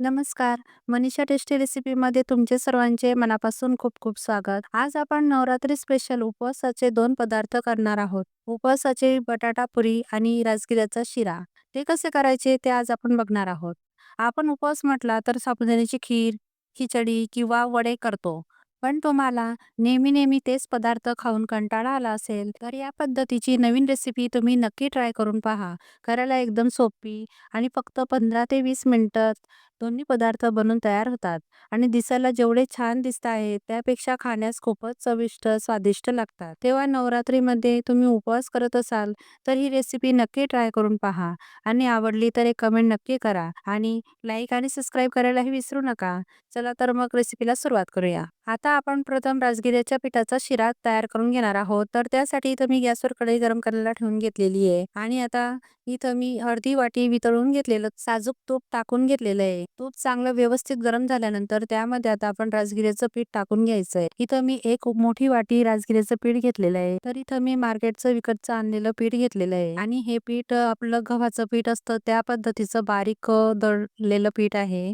नमस्कार. मनीषा टेस्टी रेसिपीमध्ये तुमचे सर्वांचे मनापासून खूप खूप स्वागत. आज आपण नवरात्री स्पेशल उपवासाचे दोन पदार्थ करणार आहोत. उपवासाचे बटाटा पुरी आणि राजगिऱ्याचा शिरा. ते कसे करायचे ते आज आपण बघणार आहोत. आपण उपवास म्हटला तर साबुदाण्याची खीर, खिचडी किंवा वडे करतो. पण तुम्हाला नेहमी नेहमी तेच पदार्थ खाऊन कंटाळा आला असेल तर या पद्धतीची नवीन रेसिपी तुम्ही नक्की ट्राय करून पहा. करायला एकदम सोपी आणि फक्त पंधरा ते वीस मिनटात दोन्ही पदार्थ बनून तयार होतात. आणि दिसायला जेवढे छान दिसत आहेत त्यापेक्षा खाण्यास खूपच चविष्ट स्वादिष्ट लागतात. तेव्हा नवरात्रीमध्ये तुम्ही उपवास करत असाल तर ही रेसिपी नक्की ट्राय करून पहा. आणि आवडली तर एक कमेंट नक्की करा. आणि लाईक आणि सबस्क्राईब करायलाही विसरू नका. चला तर मग रेसिपीला सुरुवात करूया. आता आपण प्रथम राजगिऱ्याच्या पिठाचा शिरा तयार करून घेणार आहोत. तर त्यासाठी इथं मी गॅसवर कढई गरम करायला ठेवून घेतलेली आहे. आणि आता इथं मी अर्धी वाटी वितळून घेतलेलं साजूक तूप टाकून घेतलेलं आहे. तूप चांगलं व्यवस्थित गरम झाल्यानंतर त्यामध्ये आता आपण राजगिऱ्याचं पीठ टाकून घ्यायचं आहे इथं मी एक मोठी वाटी राजगिऱ्याचं पीठ घेतलेलं आहे. तर इथं मी मार्केटचं विकतचं आणलेलं पीठ घेतलेलं आहे. आणि हे पीठ आपलं गव्हाचं पीठ असतं त्या पद्धतीचं बारीक दळलेलं पीठ आहे.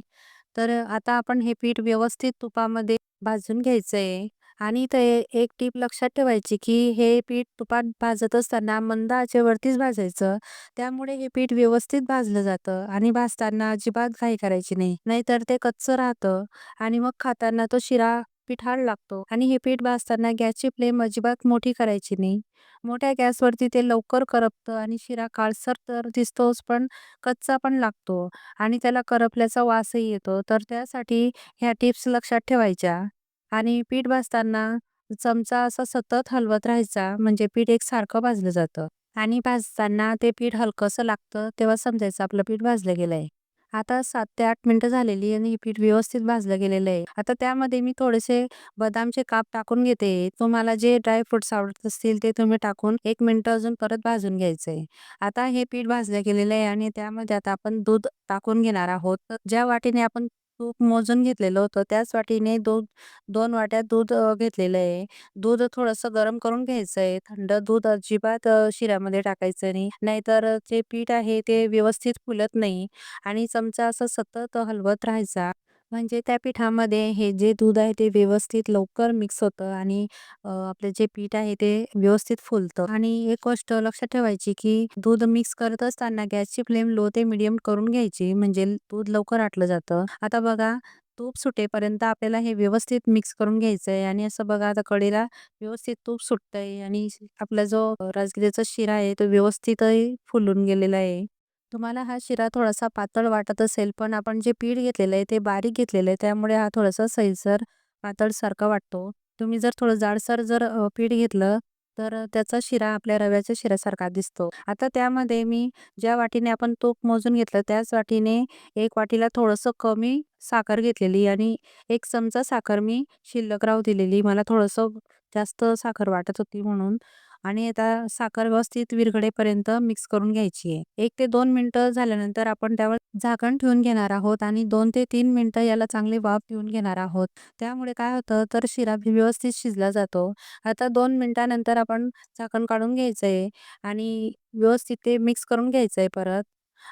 तर आता आपण हे पीठ व्यवस्थित तुपामध्ये भाजून घ्यायचंय आणि ते एक टीप लक्षात ठेवायची की हे पीठ तुपात भाजत असताना मंद आचेवरतीच भाजायचं. त्यामुळे हे पीठ व्यवस्थित भाजलं जातं आणि भाजताना अजिबात घाई करायची नाही. नाहीतर ते कच्चं राहतं आणि मग खाताना तो शिरा पिठाळ लागतो आणि हे पीठ भाजताना गॅसची फ्लेम अजिबात मोठी करायची नाही. मोठ्या गॅसवरती ते लवकर करपतं आणि शिरा काळसर तर दिसतोच पण कच्चा पण लागतो आणि त्याला करपल्याचा वासही येतो. तर त्यासाठी ह्या टिप्स लक्षात ठेवायच्या आणि पीठ भाजताना चमचा असा सतत हलवत राहायचा म्हणजे पीठ एकसारखं भाजलं जातं आणि भाजताना ते पीठ हलकंसं लागतं तेव्हा समजायचं आपलं पीठ भाजलं गेलंय. आता सात ते आठ मिनिटं झालेली आणि हे पीठ व्यवस्थित भाजलं गेलेलं आहे. आता त्यामध्ये मी थोडेसे बदामचे काप टाकून घेते. तुम्हाला जे ड्राय फ्रुट्स आवडत असतील ते तुम्ही टाकून एक मिनिट अजून परत भाजून घ्यायचंय आता हे पीठ भाजलं गेलेलं आहे आणि त्यामध्ये आता आपण दूध टाकून घेणार आहोत. ज्या वाटीने आपण तूप मोजून घेतलेलं होतं. त्याच वाटीने दूध दोन वाट्या दूध घेतलेलं आहे. दूध थोडंसं गरम करून घ्यायचं आहे. थंड दूध अजिबात शिऱ्यामध्ये टाकायचं नाही. नाहीतर जे पीठ आहे ते व्यवस्थित फुलत नाही आणि चमचा असं सतत हलवत राहायचा. म्हणजे त्या पिठामध्ये हे जे दूध आहे ते व्यवस्थित लवकर मिक्स होतं आणि आपलं जे पीठ आहे ते व्यवस्थित फुलतं. आणि एक गोष्ट लक्षात ठेवायची की दूध मिक्स करत असताना गॅसची फ्लेम लो ते मिडियम करून घ्यायची म्हणजे दूध लवकर आटलं जातं. आता बघा तूप सुटेपर्यंत आपल्याला हे व्यवस्थित मिक्स करून घ्यायचं आहे आणि असं बघा आता कडेला व्यवस्थित तूप सुटतंय आणि आपला जो राजगिऱ्याचा शिरा आहे तो व्यवस्थितही फुलून गेलेला आहे. तुम्हाला हा शिरा थोडासा पातळ वाटत असेल पण आपण जे पीठ घेतलेलं आहे ते बारीक घेतलेलं आहे त्यामुळे हा थोडासा सैलसर पातळसारखा वाटतो. तुम्ही जर थोडं जाडसर जर पीठ घेतलं तर त्याचा शिरा आपल्या रव्याच्या शिऱ्यासारखा दिसतो. आता त्यामध्ये मी ज्या वाटीने आपण तूप मोजून घेतलं त्याच वाटीने एक वाटीला थोडंसं कमी साखर घेतलेली आणि एक चमचा साखर मी शिल्लक राहू दिलेली. मला थोडंसं जास्त साखर वाटत होती म्हणून. आणि आता साखर व्यवस्थित विरघळेपर्यंत मिक्स करून घ्यायची आहे. एक ते दोन मिनिटं झाल्यानंतर आपण त्यावर झाकण ठेवून घेणार आहोत आणि दोन ते तीन मिनिटं याला चांगली वाफ ठेवून घेणार आहोत. त्यामुळे काय होतं तर शिरा व्यवस्थित शिजला जातो. आता दोन मिनिटानंतर आपण झाकण काढून घ्यायचं आहे आणि व्यवस्थित ते मिक्स करून घ्यायचं आहे परत.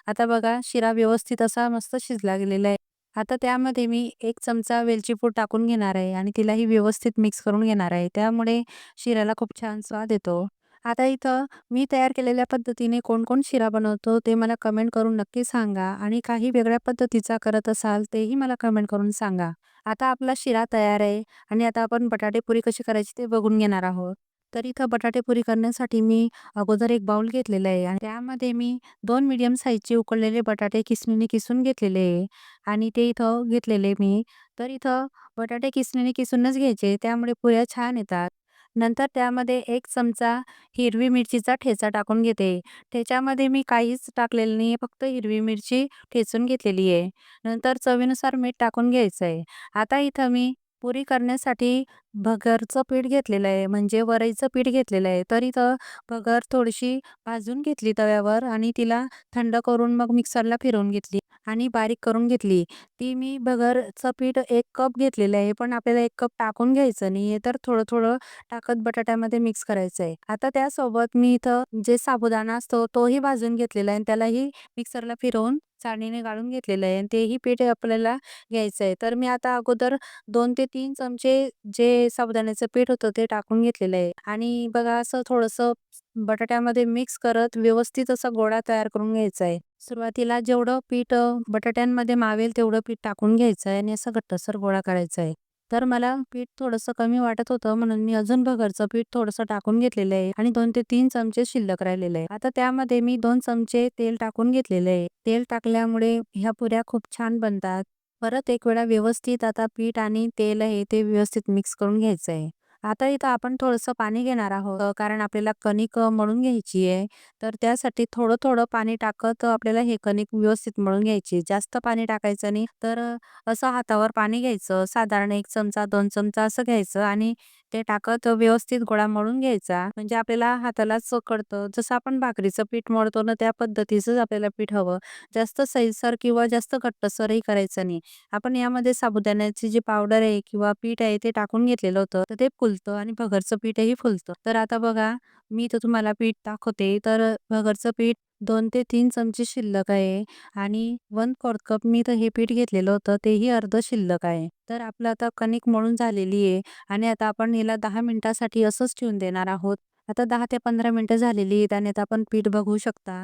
आता बघा शिरा व्यवस्थित असा मस्त शिजला गेलेला आहे. आता त्यामध्ये मी एक चमचा वेलची पूड टाकून घेणार आहे आणि तिलाही व्यवस्थित मिक्स करून घेणार आहे. त्यामुळे शिऱ्याला खूप छान स्वाद येतो. आता इथं मी तयार केलेल्या पद्धतीने कोण कोण शिरा बनवतो ते मला कमेंट करून नक्की सांगा आणि काही वेगळ्या पद्धतीचा करत असाल तेही मला कमेंट करून सांगा. आता आपला शिरा तयार आहे आणि आता आपण बटाटे पुरी कशी करायची ते बघून घेणार आहोत. तर इथं बटाटे पुरी करण्यासाठी मी अगोदर एक बाउल घेतलेला आहे आणि त्यामध्ये मी दोन मीडियम साईजचे उकळलेले बटाटे किसणीने किसून घेतलेले आहे आणि ते इथं घेतलेले मी. तर इथं बटाटे किसणीने किसूनच घ्यायचे त्यामुळे पुऱ्या छान येतात. नंतर त्यामध्ये एक चमचा हिरवी मिरचीचा ठेचा टाकून घेते. ठेच्यामध्ये मी काहीच टाकलेलं नाही फक्त हिरवी मिरची ठेचून घेतलेली आहे. नंतर चवीनुसार मीठ टाकून घ्यायचं आहे आता इथं मी पुरी करण्यासाठी भगरचं पीठ घेतलेलं आहे म्हणजे वरईचं पीठ घेतलेलं आहे. तर इथं भगर थोडीशी भाजून घेतली तव्यावर आणि तिला थंड करून मग मिक्सरला फिरवून घेतली. आणि बारीक करून घेतली. ती मी बगरचं पीठ एक कप घेतलेलं आहे. पण आपल्याला एक कप टाकून घ्यायचं नाहीये, तर थोडं-थोडं टाकत बटाट्यामध्ये मिक्स करायचं आहे. आता त्यासोबत मी इथं जे साबुदाणा असतो तोही भाजून घेतलेला आहे आणि त्यालाही मिक्सरला फिरवून चाळणीने गाळून घेतलेलं आहे आणि तेही पीठ आपल्याला घ्यायचं आहे. तर मी आता अगोदर दोन ते तीन चमचे जे साबुदाण्याचं पीठ होतं ते टाकून घेतलेलं आहे आणि बघा असं थोडंसं बटाट्यामध्ये मिक्स करत व्यवस्थित असा गोळा तयार करून घ्यायचा आहे. सुरुवातीला जेवढं पीठ बटाट्यांमध्ये मावेल तेवढं पीठ टाकून घ्यायचं आहे आणि असं घट्टसर गोळा करायचा आहे. तर मला पीठ थोडंसं कमी वाटत होतं म्हणून मी अजून भगरचं पीठ थोडंसं टाकून घेतलेलं आहे आणि दोन ते तीन चमचे शिल्लक राहिलेले आहे. आता त्यामध्ये मी दोन चमचे तेल टाकून घेतलेले आहे. तेल टाकल्यामुळे ह्या पुऱ्या खूप छान बनतात. परत एक वेळा व्यवस्थित आता पीठ आणि तेल आहे ते व्यवस्थित मिक्स करून घ्यायचं आहे. आता इथं आपण थोडंसं पाणी घेणार आहोत कारण आपल्याला कणिक मळून घ्यायची आहे. तर त्यासाठी थोडं-थोडं पाणी टाकत आपल्याला हे कणिक व्यवस्थित मळून घ्यायची. जास्त पाणी टाकायचं नाही. तर असं हातावर पाणी घ्यायचं. साधारण एक चमचा, दोन चमचा असं घ्यायचं आणि ते टाकत व्यवस्थित गोळा मळून घ्यायचा. म्हणजे आपल्याला हातालाच कळतं. जसं आपण भाकरीचं पीठ मळतो ना त्या पद्धतीचंच आपल्याला पीठ हवं. जास्त सैलसर किंवा जास्त घट्टसरही करायचं नाही. आपण यामध्ये साबुदाण्याची जी पावडर आहे किंवा पीठ आहे ते टाकून घेतलेलं होतं. तर ते फुलतं आणि भगरचं पीठही फुलतं. तर आता बघा मी तर तुम्हाला पीठ दाखवते. तर भगरचं पीठ दोन ते तीन चमचे शिल्लक आहे आणि 1/4 कप मी तर हे पीठ घेतलेलं होतं तेही अर्ध शिल्लक आहे. तर आपलं आता कणिक मळून झालेली आहे आणि आता आपण हिला दहा मिनिटासाठी असंच ठेवून देणार आहोत. आता दहा ते पंधरा मिनटं झालेली आहेत आणि आता आपण पीठ बघू शकता.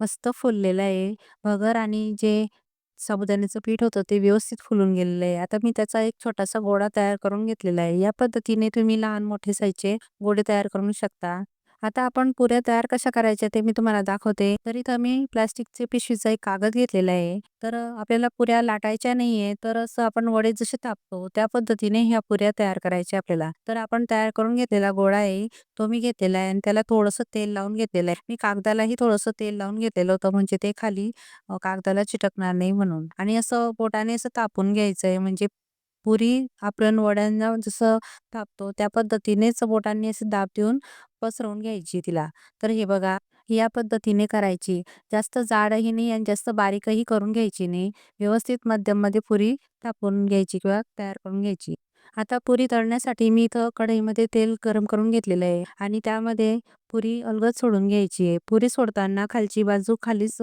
मस्त फुललेलं आहे. भगर आणि जे साबुदाण्याचं पीठ होतं ते व्यवस्थित फुलून गेलेलं आहे. आता मी त्याचा एक छोटासा गोळा तयार करून घेतलेला आहे. या पद्धतीने तुम्ही लहान-मोठे साईजचे गोळे तयार करू शकता. आता आपण पुऱ्या तयार कशा करायच्या ते मी तुम्हाला दाखवते. तर इथं मी प्लास्टिकचे पिशवीचा एक कागद घेतलेला आहे. तर आपल्याला पुऱ्या लाटायच्या नाहीये. तर असं आपण वडे जसे तापतो त्या पद्धतीने ह्या पुऱ्या तयार करायच्या आपल्याला. तर आपण तयार करून घेतलेला गोळा आहे तो मी घेतलेला आहे आणि त्याला थोडंसं तेल लावून घेतलेलं आहे. मी कागदालाही थोडंसं तेल लावून घेतलेलं होतं म्हणजे ते खाली कागदाला चिटकणार नाही म्हणून आणि असं पोटाने असं तापून घ्यायचंय म्हणजे पुरी आपण वड्यांना जसं तापतो त्या पद्धतीनेच बोटांनी असं दाब देऊन पसरवून घ्यायची तिला. तर हे बघा या पद्धतीने करायची. जास्त जाडही नाही आणि जास्त बारीकही करून घ्यायची नाही. व्यवस्थित मध्यममध्ये पुरी तापून घ्यायची किंवा तयार करून घ्यायची. आता पुरी तळण्यासाठी मी इथं कढईमध्ये तेल गरम करून घेतलेलं आहे आणि त्यामध्ये पुरी अलगद सोडून घ्यायची आहे. पुरी सोडताना खालची बाजू खालीच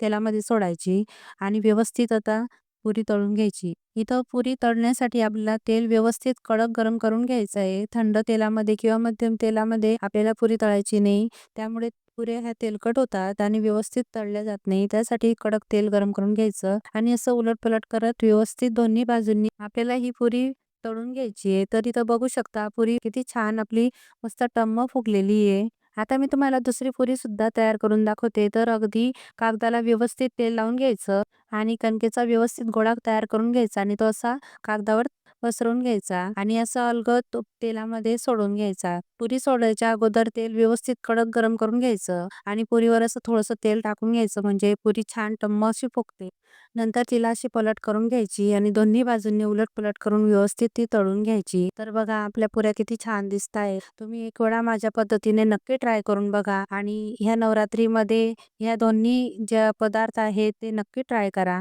तेलामध्ये सोडायची आणि व्यवस्थित आता पुरी तळून घ्यायची. इथं पुरी तळण्यासाठी आपल्याला तेल व्यवस्थित कडक गरम करून घ्यायचं आहे. थंड तेलामध्ये किंवा मध्यम तेलामध्ये आपल्याला पुरी तळायची नाही. त्यामुळे पुऱ्या ह्या तेलकट होतात आणि व्यवस्थित तळल्या जात नाही. त्यासाठी कडक तेल गरम करून घ्यायचं आणि असं उलट-पलट करत व्यवस्थित दोन्ही बाजूंनी आपल्याला ही पुरी तळून घ्यायची आहे. तर इथं बघू शकता पुरी किती छान आपली मस्त टम्म फुगलेली आहे. आता मी तुम्हाला दुसरी पुरी सुद्धा तयार करून दाखवते. तर अगदी कागदाला व्यवस्थित तेल लावून घ्यायचं आणि कणकेचा व्यवस्थित गोळा तयार करून घ्यायचा आणि तो असा कागदावर पसरून घ्यायचा आणि असं अलगद तो तेलामध्ये सोडून घ्यायचा. पुरी सोडायच्या अगोदर तेल व्यवस्थित कडक गरम करून घ्यायचं आणि पुरीवर असं थोडंसं तेल टाकून घ्यायचं म्हणजे पुरी छान टम्म अशी फुगते. नंतर तिला अशी पलट करून घ्यायची आणि दोन्ही बाजूंनी उलट-पलट करून व्यवस्थित ती तळून घ्यायची. तर बघा आपल्या पुऱ्या किती छान दिसताय तुम्ही एक वेळा माझ्या पद्धतीने नक्की ट्राय करून बघा आणि ह्या नवरात्रीमध्ये ह्या दोन्ही ज्या पदार्थ आहेत ते नक्की ट्राय करा.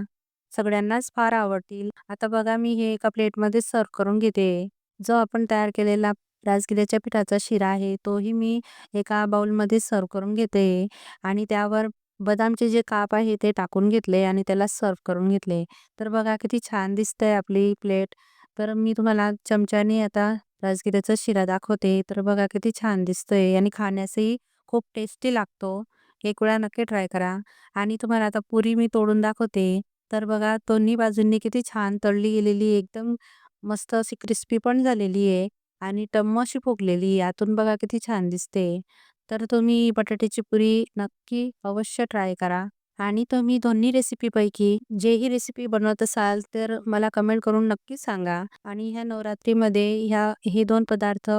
सगळ्यांनाच फार आवडतील. आता बघा मी हे एका प्लेटमध्ये सर्व्ह करून घेते. जो आपण तयार केलेला राजगिऱ्याच्या पिठाचा शिरा आहे तोही मी एका बाउलमध्ये सर्व्ह करून घेते आणि त्यावर बदामचे जे काप आहे ते टाकून घेतले आणि त्याला सर्व्ह करून घेतले. तर बघा किती छान दिसतंय आपली प्लेट. तर मी तुम्हाला चमच्याने आता राजगिऱ्याचा शिरा दाखवते. तर बघा किती छान दिसतोय आणि खाण्यासही खूप टेस्टी लागतो. एक वेळा नक्की ट्राय करा आणि तुम्हाला आता पुरी मी तोडून दाखवते. तर बघा दोन्ही बाजूंनी किती छान तळली गेलेली एकदम मस्त अशी क्रिस्पी पण झालेली आहे आणि टम्म अशी फुगलेली आतून बघा किती छान दिसते. तर तुम्ही बटाट्याची पुरी नक्की अवश्य ट्राय करा आणि तुम्ही दोन्ही रेसिपीपैकी जेही रेसिपी बनवत असाल तर मला कमेंट करून नक्की सांगा आणि ह्या नवरात्रीमध्ये ह्या हे दोन पदार्थ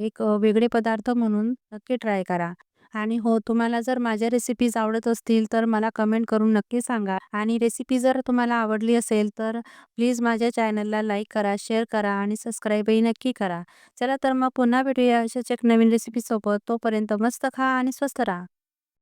एक वेगळे पदार्थ म्हणून नक्की ट्राय करा. आणि हो तुम्हाला जर माझ्या रेसिपीज आवडत असतील तर मला कमेंट करून नक्की सांगा आणि रेसिपी जर तुम्हाला आवडली असेल तर प्लीज माझ्या चॅनलला लाईक करा, शेअर करा आणि सबस्क्राईबही नक्की करा. चला तर मग पुन्हा भेटूया अशाच एक नवीन रेसिपीसोबत. तोपर्यंत मस्त खा आणि स्वस्त राहा.